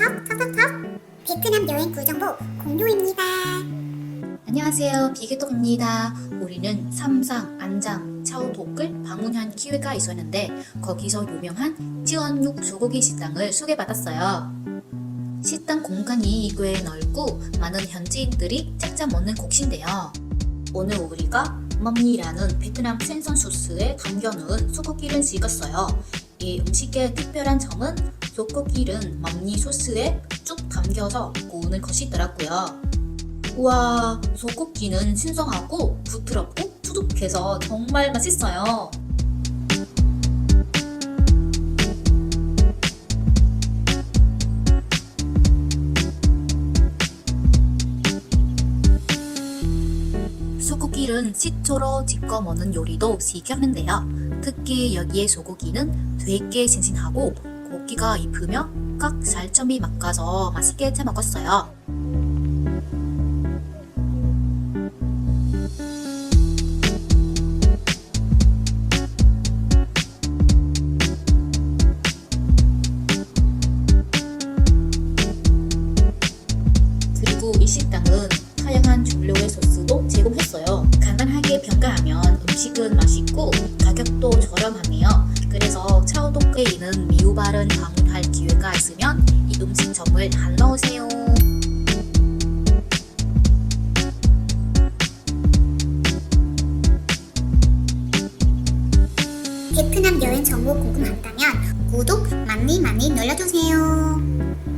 top 톱톱톱 베트남 여행 구정보 공유입니다. 안녕하세요. 비계톡입니다. 우리는 삼상, 안장, 차오독을 방문한 기회가 있었는데 거기서 유명한 찌언육 소고기 식당을 소개받았어요. 식당 공간이 꽤 넓고 많은 현지인들이 찾아 먹는 곳인데요. 오늘 우리가 멈니라는 베트남 생선 소스에 담겨놓은 소고기를 찍었어요. 이 음식의 특별한 점은 소고기는 멈니 소스에 쭉 담겨서 구우는 것이더라고요. 우와, 소고기는 신선하고 부드럽고 푸득해서 정말 맛있어요. 소고기를 식초로 찍어 먹는 요리도 시켰는데요. 특히 여기의 소고기는 되게 싱싱하고 고기가 입으며 각 살점이 막아서 맛있게 잘 먹었어요. 그리고 이 식당은 다양한 종류의 소스도. 간단 평가하면 음식은 맛있고 가격도 저렴하네요. 그래서 차오동에 있는 미우바를 방문할 기회가 있으면 이 음식점을 한번 오세요. 베트남 여행 정보 궁금하다면 구독 많이 많이 눌러주세요.